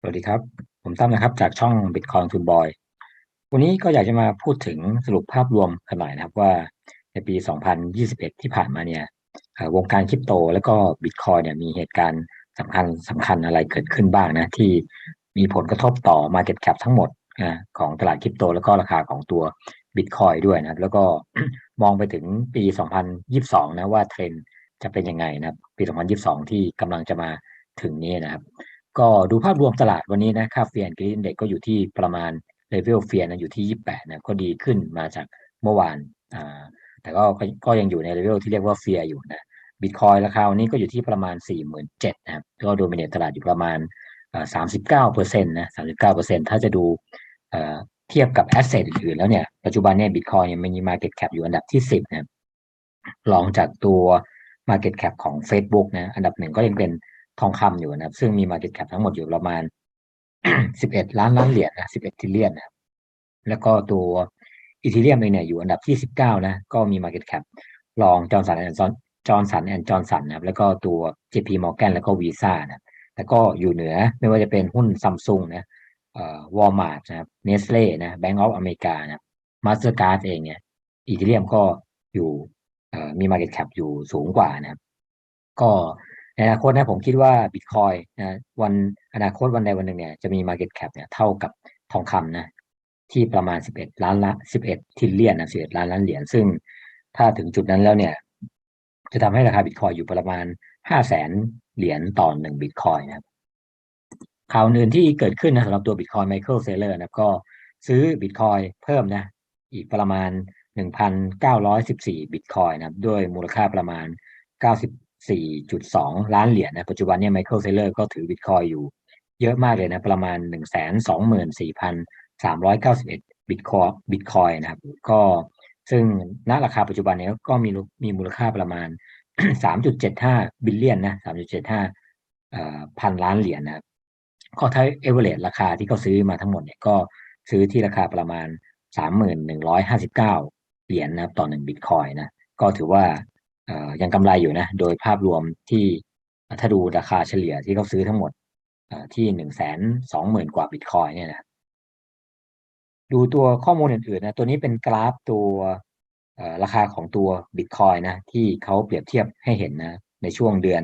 สวัสดีครับ ผมตั้มนะครับ จากช่อง Bitcoin t o Boy วันนี้ก็อยากจะมาพูดถึงสรุปภาพรวมกันหน่อยนะครับว่าในปี 2021 ที่ผ่านมาเนี่ยวงการคริปโต แล้วก็ Bitcoin เนี่ยมีเหตุการณ์สำคัญสำคัญอะไรเกิดขึ้นบ้างนะ ที่มีผลกระทบต่อ Market Cap ทั้งหมดของตลาดคริปโต แล้วก็ราคาของตัว Bitcoin ด้วยนะแล้วก็มองไปถึงปี 2022 นะว่าเทรนจะเป็นยังไงนะปี 2022 ที่กำลังจะมาถึงนี้นะครับ ก็ดูภาพรวมตลาดวันนี้นะค่าเฟียนกรีนเด็กก็อยู่ที่ประมาณเลเวลเฟียนอยู่ที่ 28นะก็ดีขึ้นมาจากเมื่อวานอ่าแต่ก็ก็ยังอยู่ในเลเวลที่เรียกว่าเฟียอยู่นะบิตคอยราคาวันนี้ก็อยู่ที่ประมาณ 47,000นะครับก็โดมิเนตตลาดอยู่ประมาณสามสิบเก้าเปอร์เซ็นต์นะสามสิบเก้าเปอร์เซ็นต์ถ้าจะดูเทียบกับแอสเซทอื่นๆแล้วเนี่ยปัจจุบันเนี่ยบิตคอยยังมี Market Cap อยู่อันดับที่สิบนะรองจากตัว Market Cap ของ Facebook นะอันดับหนึ่งก็ยังเป็น ทองคำอยู่นะครับ ซึ่งมี Market Cap ทั้งหมดอยู่ประมาณ11ล้านล้านเหรียญนะ11ทิลเลียนนะแล้วก็ตัวอีทีเรียมเองเนี่ยอยู่อันดับที่19นะ ก็มี Market Cap รองจอร์นสันแอนด์จอร์นสันแอนด์จอร์นสันนะครับ แล้วก็ตัว JP Morgan แล้วก็วีซ่านะแล้วก็อยู่เหนือไม่ว่าจะเป็นหุ้นซัมซุงนะเอ่อวอลมาร์ทนะครับเนสเล่นะแบงก์ออฟอเมริกานะมาสเตอร์การ์ดเองเนี่ยอีทีเรียมก็อยู่เอ่อมี Market Cap อยู่สูงกว่านะครับ ก็ ในอนาคตนะผมคิดว่าบิตคอยนะวันอนาคตวันใดวันหนึ่งเนี่ยจะมี Market Cap เนี่ยเท่ากับทองคำนะที่ประมาณ 11 ล้านละ11ทิลเลียนนะ11ล้านล้านเหรียญซึ่งถ้าถึงจุดนั้นแล้วเนี่ย จะทำให้ราคาบิตคอยอยู่ประมาณ5แสนเหรียญต่อหนึ่งบิตคอยนะครับข่าวอื่นที่เกิดขึ้นนะสำหรับตัวบิตคอยไมเคิลเซเลอร์นะก็ซื้อบิตคอยเพิ่มนะ อีกประมาณ 1,914บิตคอยนะครับด้วยมูลค่าประมาณ 90 4.2 ล้านเหรียญนะปัจจุบันเนี่ยไมเคิลเซเลอร์ก็ถือบิตคอยอยู่ เยอะมากเลยนะ ประมาณ 124,391บิตคอยบิตคอยนะครับ ก็ซึ่งณราคาปัจจุบันเนี้ก็มีมีมูลค่าประมาณ 3.75 บิลเลียนนะ 3.75พันล้านเหรียญนะครับก็ถ้าเอเวอเรสราคาที่เขาซื้อมาทั้งหมดเนี่ยก็ซื้อที่ราคาประมาณ 3,159 เหรียญนะครับต่อหนึ่งบิตคอยนะ ก็ถือว่า ยังกำไรอยู่นะ โดยภาพรวมที่ถ้าดูราคาเฉลี่ยที่เขาซื้อทั้งหมดที่หนึ่งแสนสองหมื่นกว่าบิตคอยเนี่ยนะดูตัวข้อมูลอื่นๆนะตัวนี้เป็นกราฟตัวราคาของตัวบิตคอยนะที่เขาเปรียบเทียบให้เห็นนะในช่วงเดือน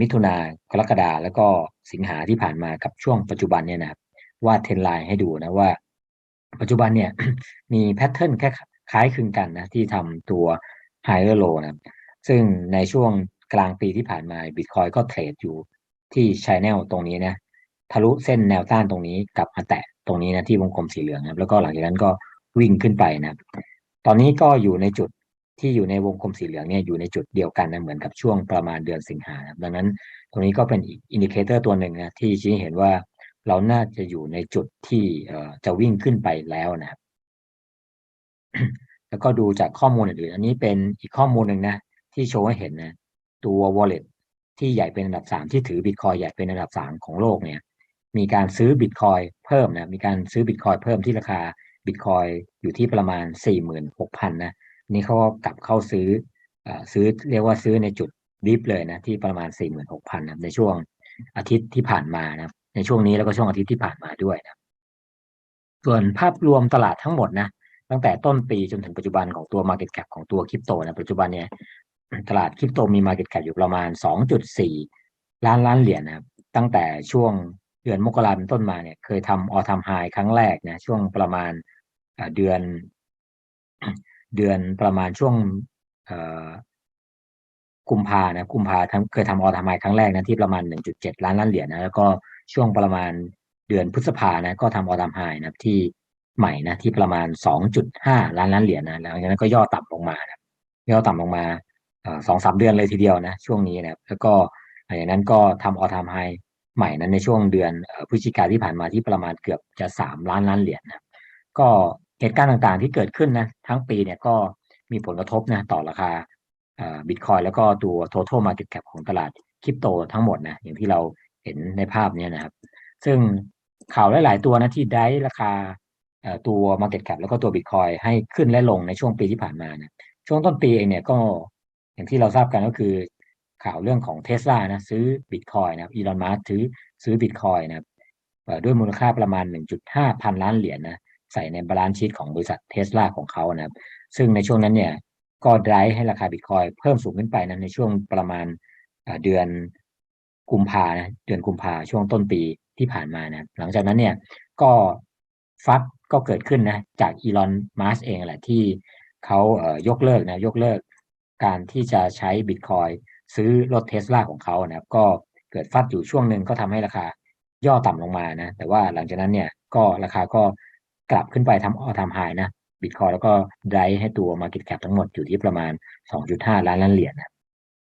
มิถุนากรกฎาแล้วก็สิงหาที่ผ่านมากับช่วงปัจจุบันเนี่ยนะครับวาดเทนไลน์ให้ดูนะว่า ปัจจุบันเนี่ยมีแพทเทิร์นคล้ายคลึงกันนะที่ทำตัว higher low นะซึ่งในช่วงกลางปีที่ผ่านมาบิตคอยก็เทรดอยู่ที่ชแนลตรงนี้นะทะลุเส้นแนวต้านตรงนี้กลับมาแตะตรงนี้นะที่วงกลมสีเหลืองนะแล้วก็หลังจากนั้นก็วิ่งขึ้นไปนะตอนนี้ก็อยู่ในจุดที่อยู่ในวงกลมสีเหลืองเนี่ยอยู่ในจุดเดียวกันนะเหมือนกับช่วงประมาณเดือนสิงหาดังนั้นตรงนี้ก็เป็นอีกอินดิเคเตอร์ตัวหนึ่งนะที่ชี้เห็นว่าเราน่าจะอยู่ในจุดที่จะวิ่งขึ้นไปแล้วนะครับ แล้วก็ดูจากข้อมูลอื่นๆอันนี้เป็นอีกข้อมูลหนึ่งนะ ที่โชว์ให้เห็นนะ ตัว wallet ที่ใหญ่เป็นอันดับสามที่ถือบิตคอยใหญ่เป็นอันดับสามของโลกเนี่ย มีการซื้อบิตคอยเพิ่มนะ มีการซื้อบิตคอยเพิ่มที่ราคาบิตคอยอยู่ที่ประมาณสี่หมื่นหกพันนะ นี่เขาก็กลับเข้าซื้ออซื้อเรียกว่าซื้อในจุดดิฟเลยนะที่ประมาณสี่หมื่นหกพันนะในช่วงอาทิตย์ที่ผ่านมานะในช่วงนี้แล้วก็ช่วงอาทิตย์ที่ผ่านมาด้วยนะส่วนภาพรวมตลาดทั้งหมดนะ ตั้งแต่ต้นปีจนถึงปัจจุบันของตัว Market Cap ของตัวคริปโตนะปัจจุบันเนี่ยตลาดคริปโตมี Market Cap อยู่ประมาณ 2.4 ล้านล้านเหรียญนะครับตั้งแต่ช่วงเดือนมกราเป็นต้นมาเนี่ยเคยทำออทามไฮครั้งแรกนะช่วงประมาณเดือน เดือนประมาณช่วงกุมภานะกุมภาเคยทำออทามไฮครั้งแรกนะที่ประมาณ 1.7 ล้านล้านเหรียญนะแล้วก็ช่วงประมาณเดือนพฤษภานะก็ทำออทามไฮนะที่ ใหม่นะที่ประมาณ 2.5 ล้านล้านเหรียญนะแล้วจากนั้นก็ย่อต่ำลงมานะย่อต่ำลงมาสองสามเดือนเลยทีเดียวนะช่วงนี้นะแล้วก็หลังจากนั้นก็ทำออทามไฮใหม่นั้นในช่วงเดือนพฤศจิกาที่ผ่านมาที่ประมาณเกือบจะ 3 ล้านล้านเหรียญนะก็เหตุการณ์ต่างๆที่เกิดขึ้นนะทั้งปีเนี่ยก็มีผลกระทบนะต่อราคาบิตคอยแล้วก็ตัว total market cap ของตลาดคริปโตทั้งหมดนะอย่างที่เราเห็นในภาพนี้นะครับ ซึ่งข่าวหลาย ๆ ตัวนะที่ได้ราคา ตัว Market Cap แล้วก็ตัว Bitcoin ให้ขึ้นและลงในช่วงปีที่ผ่านมานะช่วงต้นปีเองเนี่ยก็อย่างที่เราทราบกันก็คือข่าวเรื่องของเทสลานะซื้อ Bitcoin นะอีลอนมัสซื้อซื้อ Bitcoin นะด้วยมูลค่าประมาณ 1.5 พันล้านเหรียญนะใส่ในบาลานซ์ชีตของบริษัทเทสลาของเขานะครับซึ่งในช่วงนั้นเนี่ยก็ไดรให้ราคาบิตคอยเพิ่มสูงขึ้นไปนะในช่วงประมาณเดือนกุมภานะเดือนกุมภาช่วงต้นปีที่ผ่านมานะหลังจากนั้นเนี่ยก็ฟัด ก็เกิดขึ้นนะจากอีลอนมัสเองแหละที่เขาเอ่อยกเลิกนะยกเลิก การที่จะใช้บิตคอยซื้อรถเทสลาของเขานะครับก็เกิดฟัดอยู่ช่วงหนึ่งก็ทำให้ราคาย่อต่ำลงมานะแต่ว่าหลังจากนั้นเนี่ยก็ราคาก็กลับขึ้นไปทำออทำไฮนะบิตคอยแล้วก็ไดรให้ตัว Market Cap ทั้งหมดอยู่ที่ประมาณ 2.5 ล้านล้านเหรียญนะ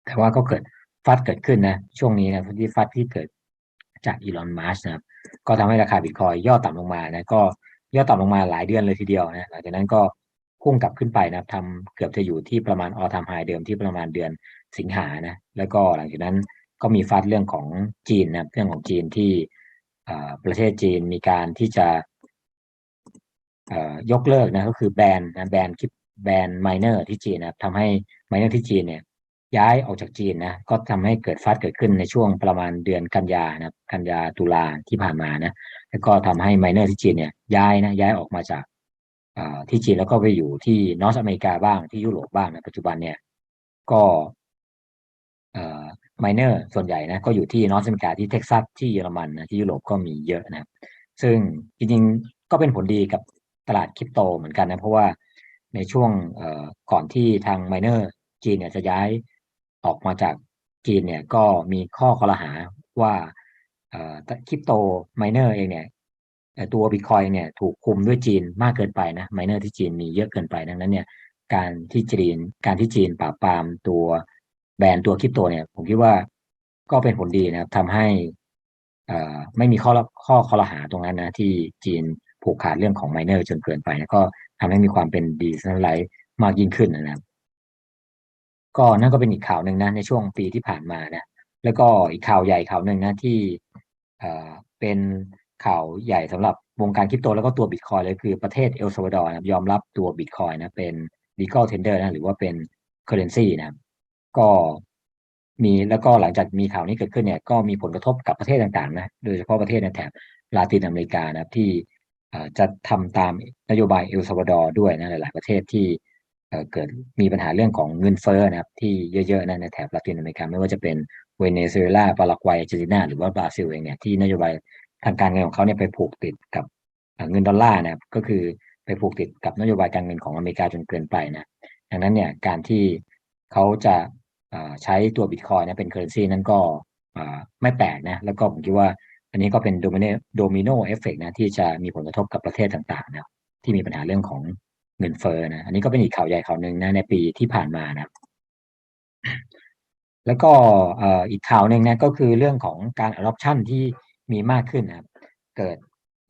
แต่ว่าก็เกิดฟัดเกิดขึ้นนะช่วงนี้นะที่ฟัดที่เกิดจากอีลอนมัสนะครับก็ทำให้ราคาบิตคอยย่อต่ำลงมานะก็ ย่อต่ำลงมาหลายเดือนเลยทีเดียวนะหลังจากนั้นก็พุ่งกลับขึ้นไปนะทำเกือบจะอยู่ที่ประมาณออทามไฮเดิมที่ประมาณเดือนสิงหานะแล้วก็หลังจากนั้นก็มีฟัดเรื่องของจีนนะเรื่องของจีนที่ประเทศจีนมีการที่จะยกเลิกนะก็คือแบนนะแบนคลิปแบนไมเนอร์ที่จีนนะทำให้ไมเนอร์ที่จีนเนี่ย ย้ายออกจากจีนนะก็ทำให้เกิดฟัดเกิดขึ้นในช่วงประมาณเดือนกันยานะกันยาตุลาที่ผ่านมานะแล้วก็ทำให้ไมเนอร์ที่จีนเนี่ยย้ายนะย้ายออกมาจากที่จีนแล้วก็ไปอยู่ที่นอร์ทอเมริกาบ้างที่ยุโรปบ้างนะปัจจุบันเนี่ยก็ไมเนอร์ส่วนใหญ่นะก็อยู่ที่นอร์ทอเมริกาที่เท็กซัสที่เยอรมันนะที่ยุโรปก็มีเยอะนะซึ่งจริงๆก็เป็นผลดีกับตลาดคริปโตเหมือนกันนะเพราะว่าในช่วงก่อนที่ทางไมเนอร์จีนเนี่ยจะย้าย ออกมาจากจีนเนี่ยก็มีข้อคอรหาว่าคริปโตไมเนอร์เองเนี่ยตัวบิตคอยเนี่ยถูกคุมด้วยจีนมากเกินไปนะไมเนอร์ที่จีนมีเยอะเกินไปดังนั้นเนี่ยการที่จีนการที่จีนปราบปรามตัวแบรนตัวคริปโตเนี่ยผมคิดว่าก็เป็นผลดีนะครับทำให้ไม่มีข้อข้อคอรหาตรงนั้นนะที่จีนผูกขาดเรื่องของไมเนอร์จนเกินไปนะก็ทำให้มีความเป็นดีเซนไลท์มากยิ่งขึ้นนะครับ ก็นั่นก็เป็นอีกข่าวหนึ่งนะในช่วงปีที่ผ่านมานะแล้วก็อีกข่าวใหญ่ข่าวหนึ่งนะที่เป็นข่าวใหญ่สำหรับวงการคริปโตแล้วก็ตัวบิตคอยเลยคือประเทศเอลซาวาดอร์นะยอมรับตัวบิตคอยนะเป็น legal tender นะหรือว่าเป็น currency นะก็มีแล้วก็หลังจากมีข่าวนี้เกิดขึ้นเนี่ยก็มีผลกระทบกับประเทศต่างๆนะโดยเฉพาะประเทศในแถบลาตินอเมริกานะที่จะทำตามนโยบายเอลซาวาดอร์ด้วยนะหลาย ๆ ประเทศที่ เกิดมีปัญหาเรื่องของเงินเฟ้อนะครับที่เยอะๆนะในแถบลาตินอเมริกาไม่ว่าจะเป็นเวเนซุเอลาปารากวัยอาร์เจนตินาหรือว่าบราซิลเองเนี่ยที่นโยบายทางการเงินของเขาเนี่ยไปผูกติดกับเงินดอลลาร์นะครับก็คือไปผูกติดกับนโยบายการเงินของอเมริกาจนเกินไปนะดังนั้นเนี่ยการที่เขาจะใช้ตัวบิตคอยนะเป็นเคอร์เรนซีนั้นก็ไม่แปลกนะแล้วก็ผมคิดว่าอันนี้ก็เป็นโดมิโนโดมิโนเอฟเฟกนะที่จะมีผลกระทบกับประเทศต่างๆนะที่มีปัญหาเรื่องของ เงินเฟ้อนะ อันนี้ก็เป็นอีกข่าวใหญ่ข่าวหนึ่งนะในปีที่ผ่านมานะ แล้วก็อีกข่าวหนึ่งนะก็คือเรื่องของการ adoption ที่มีมากขึ้นนะครับเกิด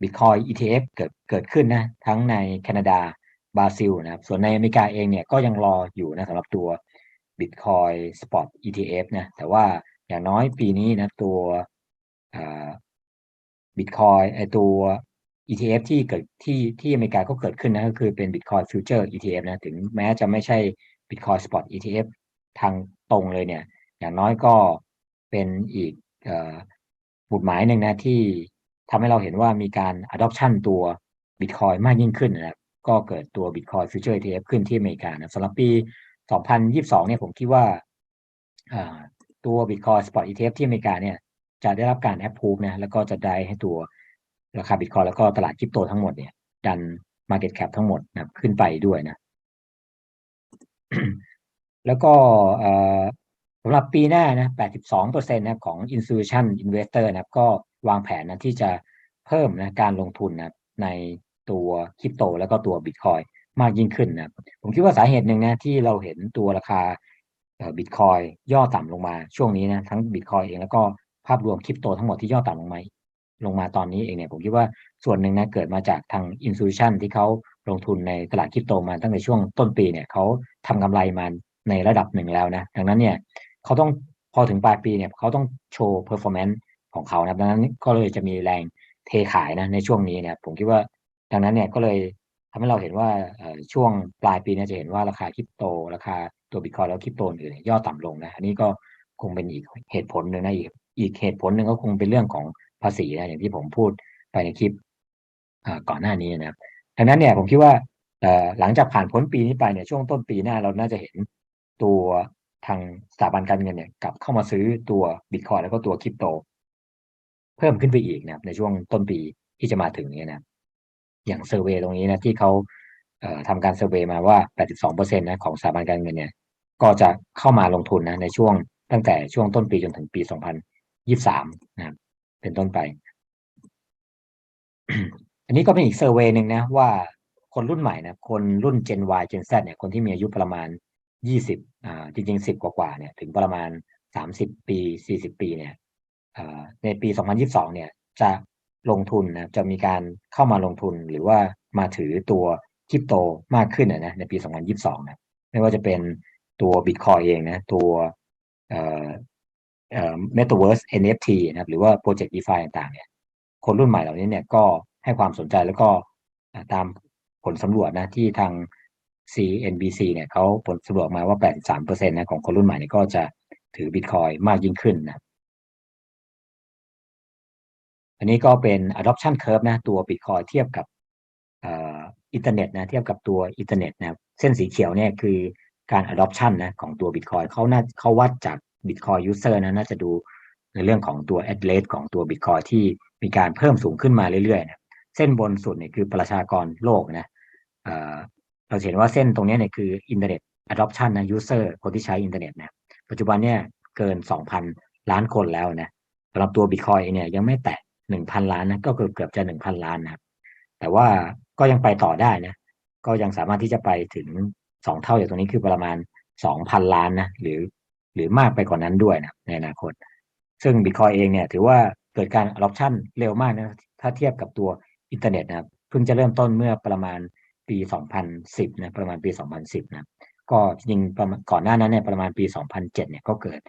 Bitcoin ETF เกิดเกิดขึ้นนะ ทั้งในแคนาดาบราซิลนะครับ ส่วนในอเมริกาเองเนี่ยก็ยังรออยู่นะสำหรับตัว Bitcoin Spot ETF นะ แต่ว่าอย่างน้อยปีนี้นะตัวบิตคอยไอตัว ETF ที่เกิดที่ที่อเมริกาก็เกิดขึ้นนะก็คือเป็น Bitcoin Future ETF นะถึงแม้จะไม่ใช่ Bitcoin Spot ETF ทางตรงเลยเนี่ย อย่างน้อยก็เป็นอีกบุตหมายหนึ่งนะที่ทำให้เราเห็นว่ามีการ adoption ตัว Bitcoin มากยิ่งขึ้นนะครับก็เกิดตัว Bitcoin Future ETF ขึ้นที่อเมริกานะสำหรับปี 2022 เนี่ยผมคิดว่าตัว Bitcoin Spot ETF ที่อเมริกาเนี่ยจะได้รับการแอปพูฟนะแล้วก็จะได้ให้ตัว ราคาบิตคอยแล้วก็ตลาดคริปโตทั้งหมดเนี่ยดัน Market Cap ทั้งหมดนะขึ้นไปด้วยนะ แล้วก็สำหรับปีหน้านะ 82%นะของ Institution Investor นะก็วางแผนนะที่จะเพิ่มนะการลงทุนนะในตัวคริปโต แล้วก็ตัวบิตคอยมากยิ่งขึ้นนะผมคิดว่าสาเหตุหนึ่งนะที่เราเห็นตัวราคาบิตคอยย่อต่ำลงมาช่วงนี้นะทั้งบิตคอยเองแล้วก็ภาพรวมคริปโตทั้งหมดที่ย่อต่ำลงมา ลงมาตอนนี้เองเนี่ยผมคิดว่าส่วนหนึ่งนะเกิดมาจากทางอินซูชันที่เขาลงทุนในตลาดคริปโตมาตั้งแต่ช่วงต้นปีเนี่ยเขาทำกำไรมาในระดับหนึ่งแล้วนะดังนั้นเนี่ยเขาต้องพอถึงปลายปีเนี่ยเขาต้องโชว์เพอร์ฟอร์แมนซ์ของเขานะดังนั้นก็เลยจะมีแรงเทขายนะในช่วงนี้เนี่ยผมคิดว่าดังนั้นเนี่ยก็เลยทำให้เราเห็นว่าช่วงปลายปีนี้จะเห็นว่าราคาคริปโต ราคาตัวบิตคอยแล้วคริปโตอื่นย่อต่ำลงนะอันนี้ก็คงเป็นอีกเหตุผลหนึ่งนะอีกอีกเหตุผลหนึ่งก็คงเป็นเรื่องของ ภาษีนะอย่างที่ผมพูดไปในคลิปก่อนหน้านี้นะครับดังนั้นเนี่ยผมคิดว่าหลังจากผ่านพ้นปีนี้ไปเนี่ยช่วงต้นปีหน้าเราน่าจะเห็นตัวทางสถาบันการเงินเนี่ยกลับเข้ามาซื้อตัวบิตคอยแล้วก็ตัวคริปโต เพิ่มขึ้นไปอีกนะครับในช่วงต้นปีที่จะมาถึงนี้นะอย่างเซอร์เวยตรงนี้นะที่เขาทำการเซอร์เวยมาว่า 82%นะของสถาบันการเงินเนี่ยก็จะเข้ามาลงทุนนะในช่วงตั้งแต่ช่วงต้นปีจนถึงปี 2023 นะครับ เป็นต้นไป อันนี้ก็เป็นอีกเซอร์เวยหนึ่งนะว่าคนรุ่นใหม่นะคนรุ่น Gen Y Gen Z เนี่ยคนที่มีอายุประมาณ20อ่าจริงๆ10กว่าๆเนี่ยถึงประมาณ30ปี40ปีเนี่ยในปี2022เนี่ยจะลงทุนนะจะมีการเข้ามาลงทุนหรือว่ามาถือตัวคริปโตมากขึ้นนะในปี2022นะไม่ว่าจะเป็นตัว Bitcoin เองนะตัว เอ่อเอ่อ Metaverse NFT นะครับหรือว่าโปรเจกต์ DeFi ต่างๆเนี่ยคนรุ่นใหม่เหล่านี้เนี่ยก็ให้ความสนใจแล้วก็ตามผลสำรวจนะที่ทาง CNBC เนี่ยเขาผลสำรวจมาว่า 83%นะของคนรุ่นใหม่เนี่ยก็จะถือ Bitcoin มากยิ่งขึ้นนะอันนี้ก็เป็น adoption curve นะตัว Bitcoin เทียบกับอินเทอร์เน็ตนะเทียบกับตัวอินเทอร์เน็ตนะเส้นสีเขียวเนี่ยคือการ adoption นะของตัว Bitcoin เขาน่าเขาวัดจาก Bitcoin user นะน่าจะดูในเรื่องของตัว address ของตัว Bitcoin ที่มีการเพิ่มสูงขึ้นมาเรื่อยๆนะเส้นบนสุดเนี่ยคือประชากรโลกนะเราเห็นว่าเส้นตรงนี้เนี่ยคืออินเทอร์เน็ต adoption นะ user คนที่ใช้อินเทอร์เน็ตนะปัจจุบันเนี่ยเกิน 2,000 ล้านคนแล้วนะสำหรับตัว Bitcoin เนี่ยยังไม่แตะ 1,000 ล้านนะก็เกือบเกือบจะ 1,000 ล้านนะครับแต่ว่าก็ยังไปต่อได้นะก็ยังสามารถที่จะไปถึง 2 เท่าจากตรงนี้คือประมาณ 2,000 ล้านนะหรือ หรือมากไปกว่านนั้นด้วยนะในอนาคต ซึ่ง Bitcoin เองเนี่ย ถือว่าเกิดการ adoption เร็วมากนะถ้าเทียบกับตัวอินเทอร์เน็ตนะครับเพิ่งจะเริ่มต้นเมื่อประมาณปี 2010นะประมาณปี 2010นะก็จริงประมาณก่อนหน้านั้นเนี่ยประมาณปี 2007เนี่ยก็เกิด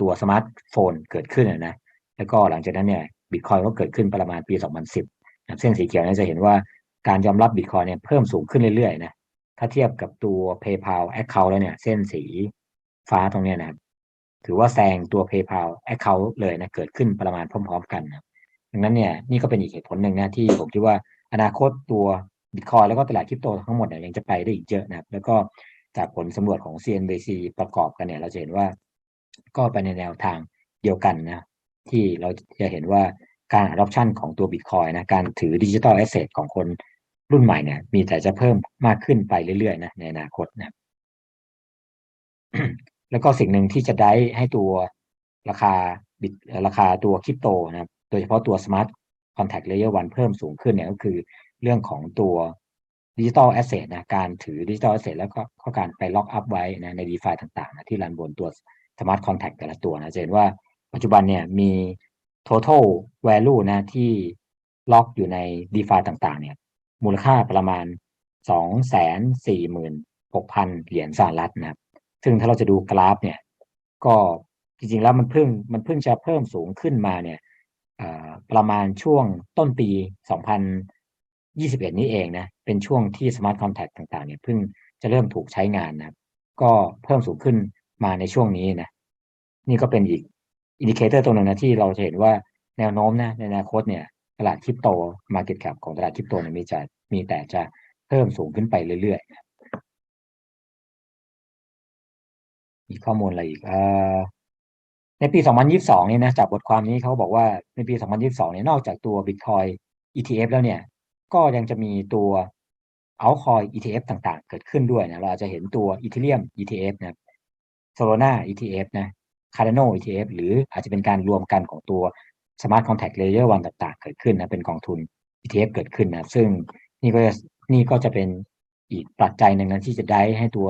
ตัวสมาร์ทโฟนเกิดขึ้นนะแล้วก็หลังจากนั้นเนี่ยบิตคอยก็เกิดขึ้นประมาณปี 2010นะเส้นสีเขียวนี่จะเห็นว่าการยอมรับบิตคอยเนี่ยเพิ่มสูงขึ้นเรื่อยๆนะถ้าเทียบกับตัว PayPal Account แล้วเนี่ยเส้นสี ฟ้าตรงนี้นะถือว่าแซงตัว PayPal Account เลยนะเกิดขึ้นประมาณพร้อม ๆ กันนะดังนั้นเนี่ยนี่ก็เป็นอีกเหตุผลหนึ่งนะที่ผมคิดว่าอนาคตตัวบิตคอยแล้วก็ตลาดคริปโตทั้งหมดเนี่ยยังจะไปได้อีกเยอะนะครับ แล้วก็จากผลสำรวจของ CNBC ประกอบกันเนี่ย เราจะเห็นว่าก็ไปในแนวทางเดียวกันนะ ที่เราจะเห็นว่าการ adoption ของตัว Bitcoin นะการถือดิจิทัลแอสเซทของคนรุ่นใหม่เนี่ย มีแต่จะเพิ่มมากขึ้นไปเรื่อยๆนะในอนาคตนะ แล้วก็สิ่งหนึ่งที่จะได้ให้ตัวราคาบิตราคาตัวคริปโตนะครับ โดยเฉพาะตัว Smart Contract Layer 1เพิ่มสูงขึ้นเนี่ยก็คือเรื่องของตัวดิจิทัลแอสเซทนะการถือดิจิทัลแอสเซทแล้วก็ข้อการไปล็อกอัพไว้นะใน d e f าต่างๆนะที่รันบนตัว Smart Contract แต่ละตัวนะจะเห็นว่าปัจจุบันเนี่ยมี total value นะที่ล็อกอยู่ใน d e f าต่างๆ เนี่ย มูลค่าประมาณ 246,000 เหรียญสหรัฐนะครับ ซึ่งถ้าเราจะดูกราฟเนี่ย ก็จริงๆแล้วมันเพิ่งมันเพิ่งจะเพิ่มสูงขึ้นมาเนี่ยประมาณช่วงต้นปี 2021 นี้เองนะ เป็นช่วงที่ Smart Contract ต่างๆเนี่ยเพิ่งจะเริ่มถูกใช้งานนะก็เพิ่มสูงขึ้นมาในช่วงนี้นะ นี่ก็เป็นอีกอินดิเคเตอร์ตัวหนึ่งนะที่เราจะเห็นว่าแนวโน้มนะในอนาคตเนี่ยตลาดคริปโตมาร์เก็ตแคปของตลาดคริปโตเนี่ยมีจะมีแต่จะเพิ่มสูงขึ้นไปเรื่อยๆ มีข้อมูลอะไรอีกอในปี 2022 นี่นะจากบทความนี้เขาบอกว่าในปี 2022 เนี่ยนอกจากตัว Bitcoin ETF แล้วเนี่ย ก็ยังจะมีตัว altcoin ETF ต่างๆ เกิดขึ้นด้วยนะเราจะเห็นตัว Ethereum ETF นะ Solana ETF นะ Cardano ETF หรืออาจจะเป็นการรวมกันของตัว Smart Contract Layer 1ต่างๆ เกิดขึ้นนะเป็นกองทุน ETF เกิดขึ้นนะซึ่งนี่ก็นี่ก็จะเป็นอีกปัจจัยหนึ่งนะที่จะได้ให้ตัว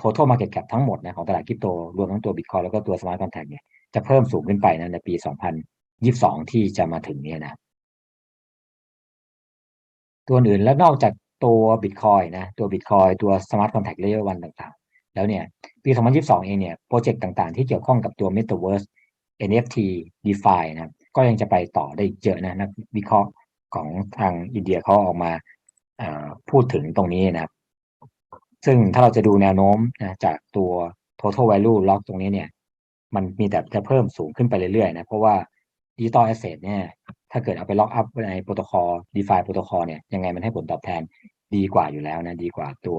total market cap ทั้งหมดนะของตลาดคริปโตรวมทั้งตัว Bitcoin แล้วก็ตัว Smart Contract เนี่ยจะเพิ่มสูงขึ้นไปนะในปี 2022 ที่จะมาถึงเนี่ยนะตัวอื่นแล้วนอกจากตัว Bitcoin นะตัว Bitcoin ตัว Smart Contract Layer 1ต่างๆ แล้วเนี่ยปี 2022 เองเนี่ยโปรเจกต์ต่างๆ ที่เกี่ยวข้องกับตัว Metaverse NFT DeFi นะก็ยังจะไปต่อได้เยอะนะนักวิเคราะห์ของทางอินเดียเขาออกมาพูดถึงตรงนี้นะครับ ซึ่งถ้าเราจะดูแนวโน้มนะจากตัว total value lock ตรงนี้เนี่ย มันมีแต่จะเพิ่มสูงขึ้นไปเรื่อยๆนะ เพราะว่าดิจิตอลแอสเซทเนี่ย ถ้าเกิดเอาไปล็อกอัพในโปรโตคอล DeFi โปรโตคอลเนี่ย ยังไงมันให้ผลตอบแทนดีกว่าอยู่แล้วนะ ดีกว่าตัว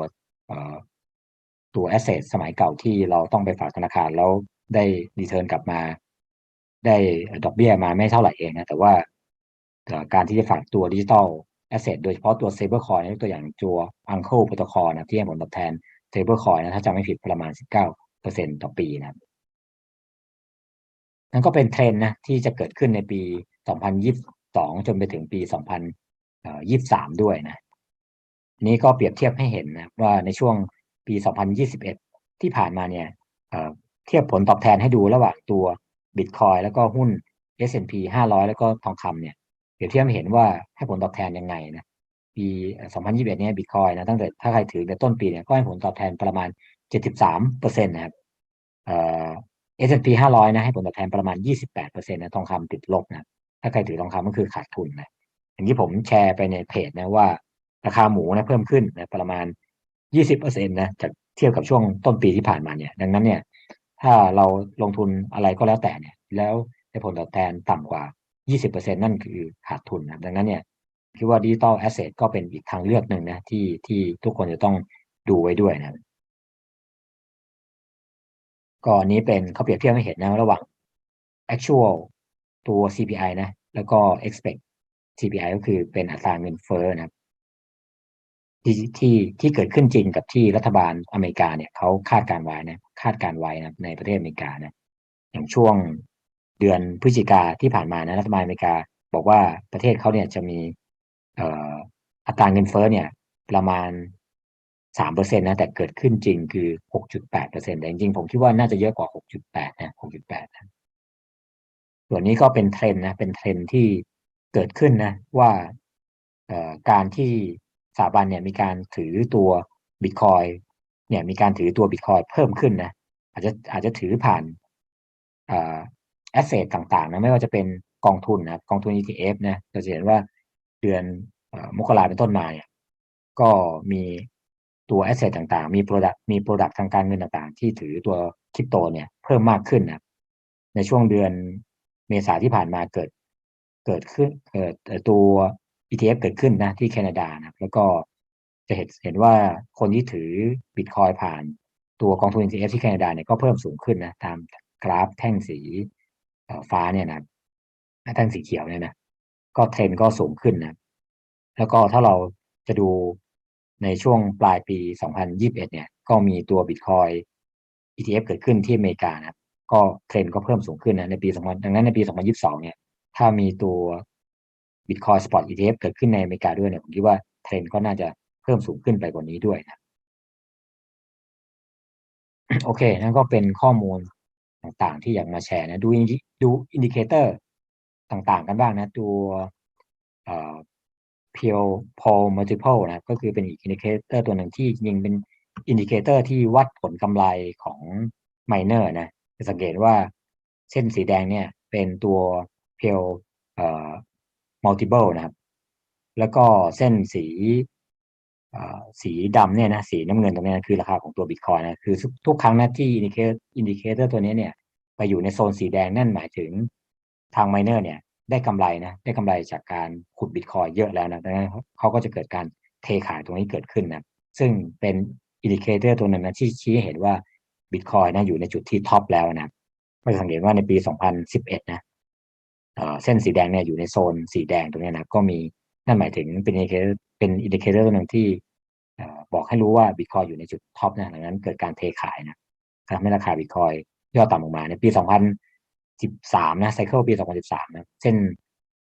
ตัวแอสเซทสมัยเก่าที่เราต้องไปฝากธนาคารแล้วได้รีเทิร์นกลับมา ได้ดอกเบี้ยมาไม่เท่าไหร่เองนะ แต่ว่าการที่จะฝากตัวดิจิตอล แอสเซทโดยเฉพาะตัวเซเบอร์คอยตัวอย่างตัว Uncle Protocol นะที่ให้ผลตอบแทนเซเบอร์คอยนะถ้าจำไม่ผิดประมาณ 19%ต่อปีนะนั่นก็เป็นเทรนนะที่จะเกิดขึ้นในปี 2022 จนไปถึงปี 2023 ด้วยนะนี้ก็เปรียบเทียบให้เห็นนะว่าในช่วงปี 2021 ที่ผ่านมาเนี่ยเทียบผลตอบแทนให้ดูระหว่างตัว Bitcoin แล้วก็หุ้น S&P 500 แล้วก็ทองคำเนี่ย เปรียบเทียบให้เห็นว่าให้ผลตอบแทนยังไงนะปี 2021 เนี่ย Bitcoin นะตั้งแต่ถ้าใครถือในต้นปีเนี่ยก็ให้ผลตอบแทนประมาณ 73%นต์นะครับเอ่อ S&P 500 นะให้ผลตอบแทนประมาณ 28%นต์นะทองคำติดลบนะถ้าใครถือทองคำก็คือขาดทุนนะอย่างที่ผมแชร์ไปในเพจนะว่าราคาหมูนะเพิ่มขึ้นนะประมาณ 20%นะจากเทียบกับช่วงต้นปีที่ผ่านมาเนี่ย ดังนั้นเนี่ย ถ้าเราลงทุนอะไรก็แล้วแต่เนี่ย แล้วได้ผลตอบแทนต่ำกว่า 20%นั่นคือขาดทุนนะดังนั้นเนี่ยคิดว่าดิจิตอลแอสเซทก็เป็นอีกทางเลือกหนึ่งนะที่ที่ทุกคนจะต้องดูไว้ด้วยนะก็นี้เป็นเขาเปรียบเทียบให้เห็นนะระหว่าง actual ตัว CPI นะ แล้วก็ expect CPI ก็คือเป็นอัตราเงินเฟ้อนะที่ที่ที่เกิดขึ้นจริงกับที่รัฐบาลอเมริกาเนี่ยเขาคาดการไว้นะคาดการไว้นะในประเทศอเมริกานะอย่างช่วง เดือนพฤศจิกาที่ผ่านมานะรัฐบาลอเมริกา บอกว่าประเทศเขาเนี่ยจะมีเอัตราเงินเฟ้อเนี่ย ประมาณสามเปอร์เซ็นต์นะแต่เกิดขึ้นจริงคือหกจุดแปดเปอร์เซ็นต์แต่จริงๆ ผมคิดว่าน่าจะเยอะกว่าหกจุดแปดนะหกจุดแปดนะส่วนนี้ก็เป็นเทรนนะเป็นเทรนที่เกิดขึ้นนะว่าการที่สถาบันเนี่ยมีการถือตัวบิตคอยเนี่ยมีการถือตัวบิตคอยเพิ่มขึ้นนะอาจจะอาจจะถือผ่าน แอสเซทต่างๆนะไม่ว่าจะเป็นกองทุนนะกองทุน ETF นะเราจะเห็นว่าเดือนมกราเป็นต้นมาเนี่ยก็มีตัวแอสเซทต่างๆ มีโปรดักมีโปรดักทางการเงินต่างๆ ที่ถือตัวคริปโตเนี่ยเพิ่มมากขึ้นนะในช่วงเดือนเมษาที่ผ่านมาเกิดเกิดขึ้นเกิดตัว ETF เกิดขึ้นนะที่แคนาดานะแล้วก็จะเห็นเห็นว่าคนที่ถือบิตคอยผ่านตัวกองทุน ETF ที่แคนาดาเนี่ยก็เพิ่มสูงขึ้นนะตามกราฟแท่งสี ฟ้าเนี่ยนะแท่งสีเขียวเนี่ยนะก็เทรนก็สูงขึ้นนะแล้วก็ถ้าเราจะดูในช่วงปลายปี 2021 เนี่ย ก็มีตัวบิตคอย ETF เกิดขึ้นที่อเมริกานะก็เทรนก็เพิ่มสูงขึ้นนะในปี 2000 ดังนั้นในปี 2022 เนี่ย ถ้ามีตัว Bitcoin Spot ETF เกิดขึ้นในอเมริกาด้วยเนี่ย ผมคิดว่าเทรนก็น่าจะเพิ่มสูงขึ้นไปกว่านี้ด้วยนะ โอเค นั่นก็เป็นข้อมูล ต่างๆ ที่อยากมาแชร์นะดูดูอินดิเคเตอร์ต่างๆ กันบ้างนะตัวเอ่อ p e e p o l multiple นะก็คือเป็นอีกอินดิเคเตอร์ตัวหนึ่งที่ยิงเป็นอินดิเคเตอร์ที่วัดผลกำไรของ miner นะจะสังเกตว่าเส้นสีแดงเนี่ยเป็นตัว p e e เอ่อ multiple นะครับ แล้วก็เส้นสี สีดำเนี่ยนะสีน้ำเงินตรงนี้คือราคาของตัวบิตคอยนะคือทุกครั้งนะที่อินดิเคอินดิเคเตอร์ตัวนี้เนี่ย ไปอยู่ในโซนสีแดงนั่นหมายถึงทางไมเนอร์เนี่ย ได้กำไรนะ ได้กำไรจากการขุดบิตคอยเยอะแล้วนะดังนั้นเขาก็จะเกิดการเทขายตรงนี้เกิดขึ้นนะซึ่งเป็นอินดิเคเตอร์ตัวหนึ่งนะที่ชี้เห็นว่าบิตคอยนะอยู่ในจุดที่ท็อปแล้วนะไม่สังเกตว่าในปี 2011 นะเส้นสีแดงเนี่ยอยู่ในโซนสีแดงตรงนี้นะก็มีนั่นหมายถึงเป็นอินดิเคเตอร์ เป็นอินดิเคเตอร์ตัวหนึ่งที่บอกให้รู้ว่าบิตคอยอยู่ในจุดท็อปนะดังนั้นเกิดการเทขายนะทำให้ราคาบิตคอยย่อต่ำลงมาในปี 2013 นะไซเคิลปี 2013 นะเส้น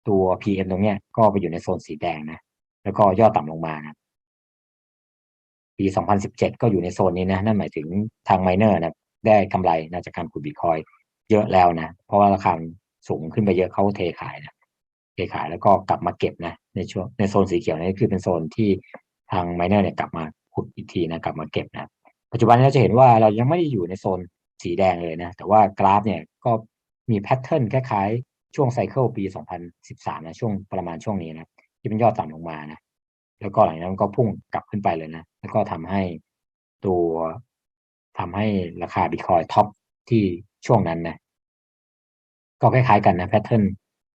ตัว PM ตรงเนี้ยก็ไปอยู่ในโซนสีแดงนะ แล้วก็ย่อต่ำลงมานะปี 2017 ก็อยู่ในโซนนี้นะ นั่นหมายถึงทางไมเนอร์นะได้กำไรนะจากการขุดบิตคอยเยอะแล้วนะ เพราะว่าราคาสูงขึ้นไปเยอะเขาเทขายนะ เทขายแล้วก็กลับมาเก็บนะ ในช่วงในโซนสีเขียวนี่คือเป็นโซนที่ทางไมเนอร์เนี่ยกลับมาขุดอีกทีนะกลับมาเก็บนะปัจจุบันเราจะเห็นว่าเรายังไม่ได้อยู่ในโซนสีแดงเลยนะ แต่ว่ากราฟเนี่ยก็มีแพทเทิร์นคล้ายๆ ช่วงไซเคิลปี 2013 นะช่วงประมาณช่วงนี้นะที่เป็นยอดต่ำลงมานะแล้วก็หลังจากนั้นก็พุ่งกลับขึ้นไปเลยนะ แล้วก็ทำให้ตัวทำให้ราคาบิตคอยท็อปที่ช่วงนั้นนะก็คล้ายๆกันนะแพทเทิร์น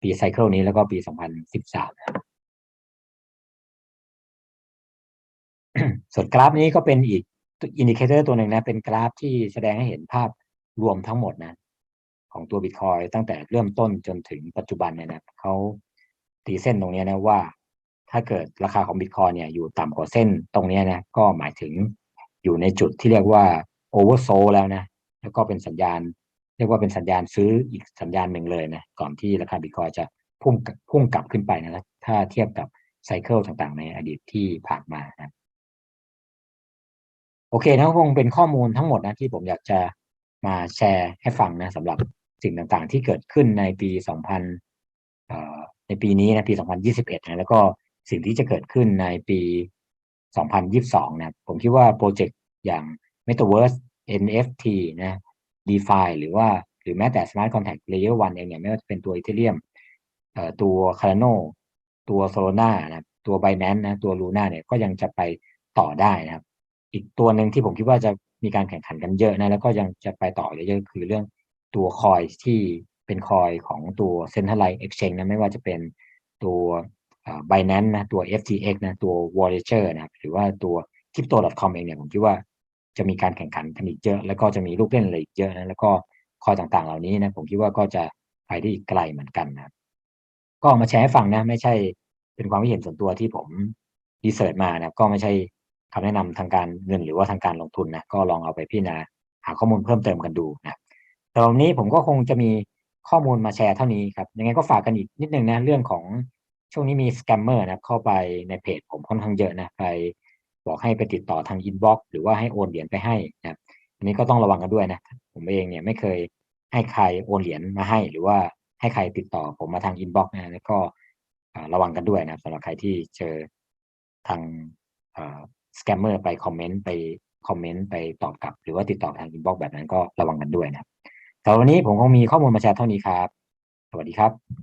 ปีไซเคิลนี้แล้วก็ปี 2013นะ ส่วนกราฟนี้ก็เป็นอีกอินดิเคเตอร์ตัวหนึ่งนะ เป็นกราฟที่แสดงให้เห็นภาพรวมทั้งหมดนะ ของตัวบิตคอยตั้งแต่เริ่มต้นจนถึงปัจจุบันเนี่ยนะเขาตีเส้นตรงนี้นะว่า ถ้าเกิดราคาของบิตคอยเนี่ยอยู่ต่ำกว่าเส้นตรงนี้นะ ก็หมายถึงอยู่ในจุดที่เรียกว่าโอเวอร์โซแล้วนะ แล้วก็เป็นสัญญาณ เรียกว่าเป็นสัญญาณซื้ออีกสัญญาณหนึ่งเลยนะก่อนที่ราคาบิตคอยจะพุ่งพุ่งกลับขึ้นไปนะถ้าเทียบกับไซเคิลต่างๆ ในอดีตที่ผ่านมานะ โอเคนะคงเป็นข้อมูลทั้งหมดนะที่ผมอยากจะมาแชร์ให้ฟังนะสำหรับสิ่งต่างๆ ที่เกิดขึ้นในปี 2000 ในปีนี้นะปี 2021 นะแล้วก็สิ่งที่จะเกิดขึ้นในปี 2022 นะผมคิดว่าโปรเจกต์อย่าง Metaverse NFT นะ DeFi หรือว่าหรือแม้แต่ Smart Contract Layer 1 เองเนี่ยไม่ว่าจะเป็นตัว Ethereum ตัว Cardano ตัว Solana นะตัว Binance นะตัว Luna เนี่ยก็ยังจะไปต่อได้นะครับ อีกตัวหนึ่งที่ผมคิดว่าจะมีการแข่งขันกันเยอะนะแล้วก็ยังจะไปต่อเยอะๆคือเรื่องตัวคอยที่เป็นคอยของตัว Centralized Exchange นะไม่ว่าจะเป็นตัว Binance นะตัว FTX นะตัว Voyager นะครับหรือว่าตัว Crypto.com เองเนี่ยผมคิดว่าจะมีการแข่งขันกันอีกเยอะ แล้วก็จะมีลูกเล่นอะไรอีกเยอะนะแล้วก็คอยต่างๆ เหล่านี้นะผมคิดว่าก็จะไปได้อีกไกลเหมือนกันนะก็มาแชร์ให้ฟังนะ ไม่ใช่เป็นความคิดเห็นส่วนตัวที่ผมดีเสิร์ชมานะก็ไม่ใช่ คำแนะนำทางการเงินหรือว่าทางการลงทุนนะก็ลองเอาไปพิจารณาหาข้อมูลเพิ่มเติมกันดูนะแต่วันนี้ผมก็คงจะมีข้อมูลมาแชร์เท่านี้ครับยังไงก็ฝากกันอีกนิดนึงนะเรื่องของช่วงนี้มีสแกมเมอร์นะเข้าไปในเพจผมค่อนข้างเยอะนะไปบอกให้ไปติดต่อทางอินบ็อกซ์หรือว่าให้โอนเหรียญไปให้นะอันนี้ก็ต้องระวังกันด้วยนะผมเองเนี่ยไม่เคยให้ใครโอนเหรียญมาให้ หรือว่าให้ใครติดต่อผมมาทางอินบ็อกซ์นะแล้วก็ระวังกันด้วยนะสำหรับใครที่เจอทาง สแกมเมอร์ไปคอมเมนต์ไปคอมเมนต์ไปตอบกลับ หรือว่าติดต่อทางอินบ็อกซ์แบบนั้นก็ระวังกันด้วยนะแต่วันนี้ผมคงมีข้อมูลมาแชร์เท่านี้ครับ สวัสดีครับ